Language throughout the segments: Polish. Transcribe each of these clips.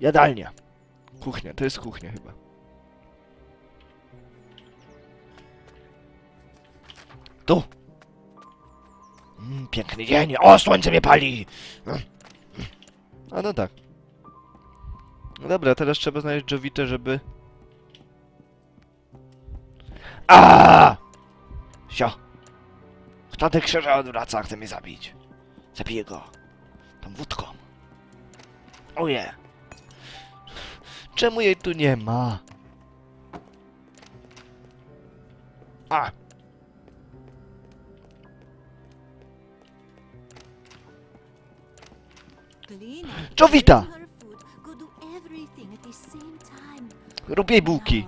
Jadalnia. Kuchnia, to jest kuchnia chyba. Tu. Mm, piękny dzień. O, słońce mnie pali. A no tak. No dobra, teraz trzeba znaleźć Jovitę, żeby... A! Sio. Kto te krzyże odwraca? Chce mnie zabić. Zabiję go. Tą wódką. Oje. Czemu jej tu nie ma? A. Time. Rób jej bułki.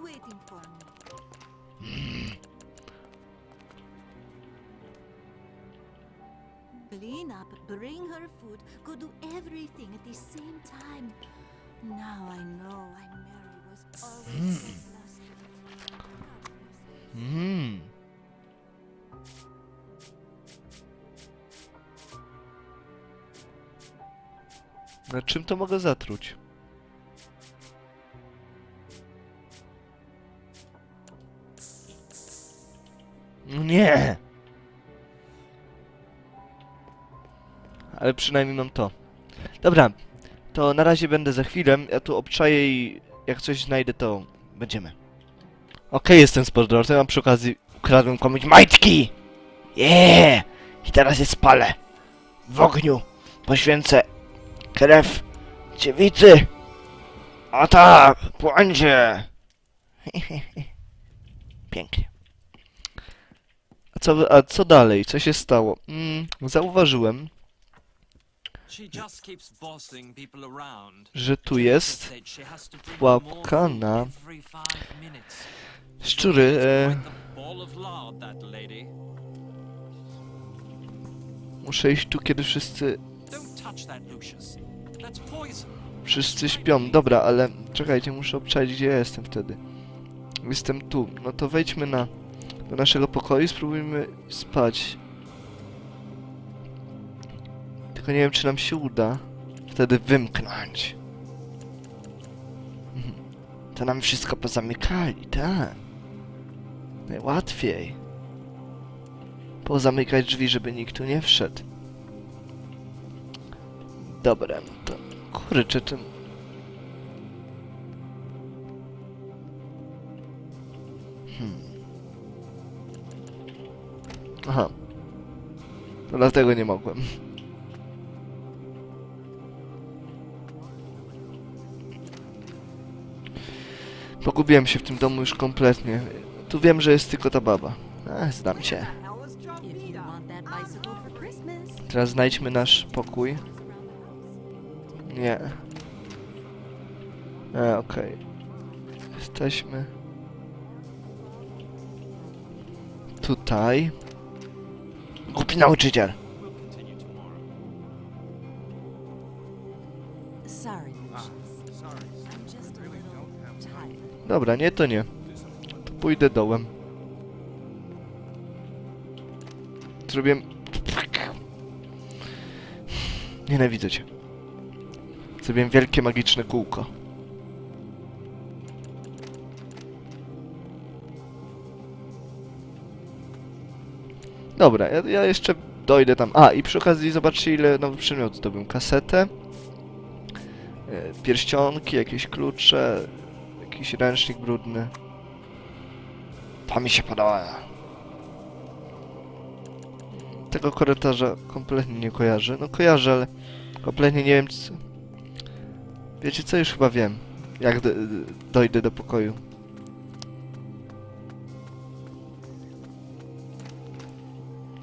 Waiting for me. Clean up, bring her food, go do everything at the same time. Now I know why Mary was always so flustered. God Na czym to mogę zatruć? No Nie! Ale przynajmniej mam to. Dobra, to na razie będę za chwilę. Ja tu obczaję i jak coś znajdę, to będziemy. Okej, jestem z powrotem, a przy okazji ukradłem komuś majtki! Jeee! I teraz je spalę. W ogniu poświęcę krew dziewicy. O tak, płońcie! Pięknie. A co, a co dalej? Co się stało? Mm, zauważyłem, że tu jest pułapka na szczury. E, muszę iść tu, kiedy wszyscy Wszyscy śpią. Dobra, ale czekajcie, muszę obczaić, gdzie ja jestem wtedy. Jestem tu. No to wejdźmy na do naszego pokoju i spróbujmy spać. Tylko nie wiem, czy nam się uda wtedy wymknąć. Mhm. To nam wszystko pozamykali, tak. Najłatwiej. Pozamykać drzwi, żeby nikt tu nie wszedł. Dobra, no to Kurczę, czym... Hmm. Aha. To dlatego nie mogłem. Pogubiłem się w tym domu już kompletnie. Tu wiem, że jest tylko ta baba. A, znam cię. Teraz znajdźmy nasz pokój. Nie. E, okej. Jesteśmy... Tutaj. Głupi nauczyciel. A. Dobra, nie to nie. To pójdę dołem. Zrobię... Nienawidzę cię. Zrobię wielkie magiczne kółko. Dobra, ja, ja jeszcze dojdę tam. A, i przy okazji zobaczcie ile nowy przedmiot zdobyłem. Kasetę. e, Pierścionki, jakieś klucze. Jakiś ręcznik brudny. To mi się podoba. Tego korytarza kompletnie nie kojarzę. No kojarzę, ale kompletnie nie wiem co... Wiecie co? Już chyba wiem. Jak do, dojdę do pokoju.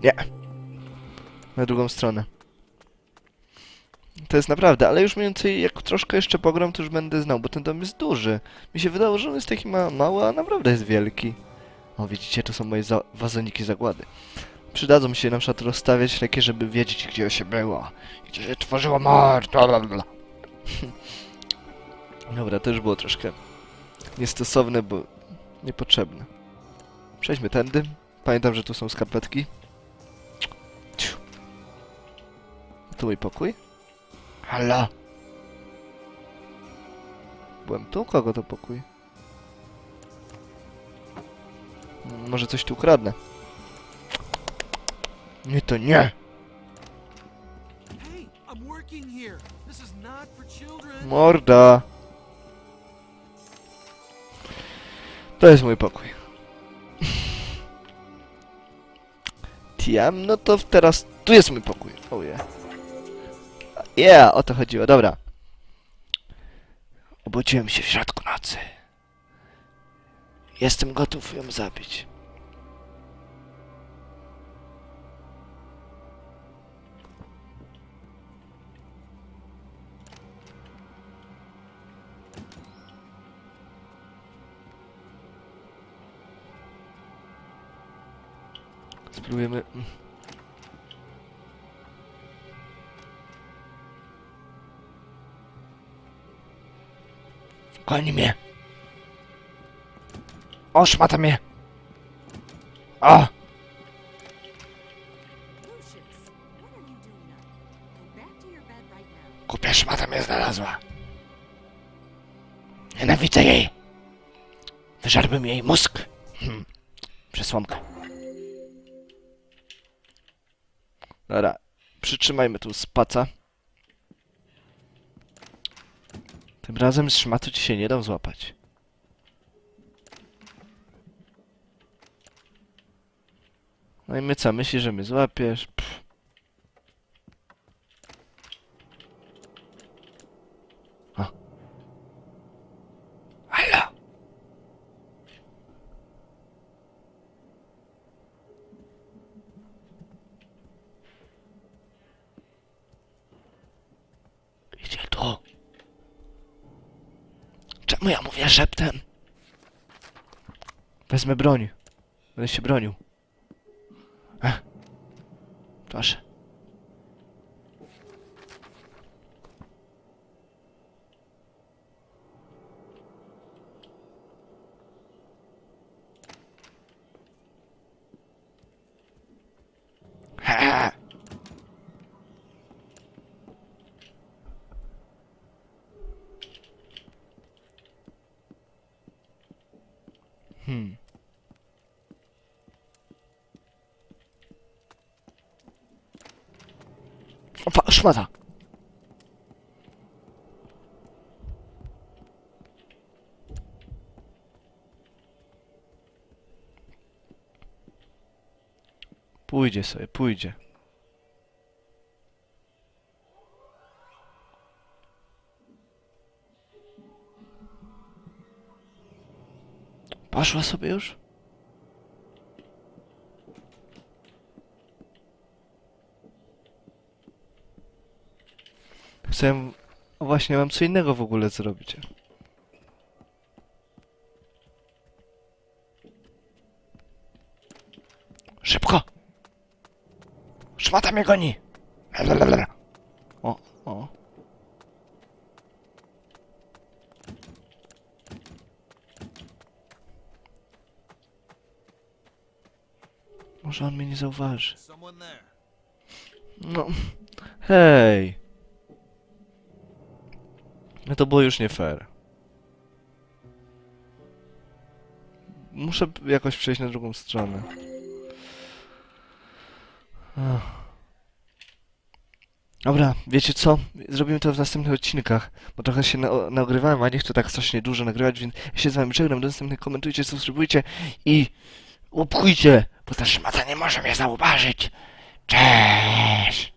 Nie. Na drugą stronę. To jest naprawdę, ale już mniej więcej jak troszkę jeszcze pogram, to już będę znał, bo ten dom jest duży. Mi się wydało, że on jest taki ma mały, a naprawdę jest wielki. O, widzicie, to są moje za wazoniki zagłady. przydadzą się na przykład rozstawiać takie, żeby wiedzieć, gdzie się było. Gdzie się tworzyło mord. blablabla. Dobra, to już było troszkę niestosowne, bo niepotrzebne. Przejdźmy tędy. Pamiętam, że tu są skarpetki. Ciu. Tu mój pokój. Halo? Byłem tu? Kogo to pokój? Może coś tu ukradnę. Nie, to nie! Hey, To jest mój pokój. Tiam, no to teraz tu jest mój pokój. Oh yeah. Yeah, o to chodziło, dobra. Obudziłem się w środku nocy. Jestem gotów ją zabić. Spróbujemy... Goni mnie! O, szmata mnie! O! Głupia szmata mnie znalazła. Nienawidzę jej. Wyżarłbym jej mózg. Hmm. Dobra, przytrzymajmy tu spaca. Tym razem z szmatu ci się nie dam złapać. No i my co, myślisz, że mnie złapiesz? Pff. Halo? Idzie tu. Czemu ja mówię szeptem? Wezmę broń. Będę się bronił. Ech. Proszę. Szmata! Pójdzie sobie, pójdzie. Poszła sobie już? Chcę... O właśnie, mam co innego w ogóle zrobić. Szybko! Szmata mnie goni! O, o. Może on mnie nie zauważy. No, hej! No to było już nie fair. Muszę jakoś przejść na drugą stronę. Dobra, wiecie co? Zrobimy to w następnych odcinkach, bo trochę się na nagrywałem, a nie chcę tak strasznie dużo nagrywać, więc ja się z wami żegnam. Do następnych komentujcie, subskrybujcie i łupkujcie, bo ta szmata nie może mnie zauważyć. Cześć!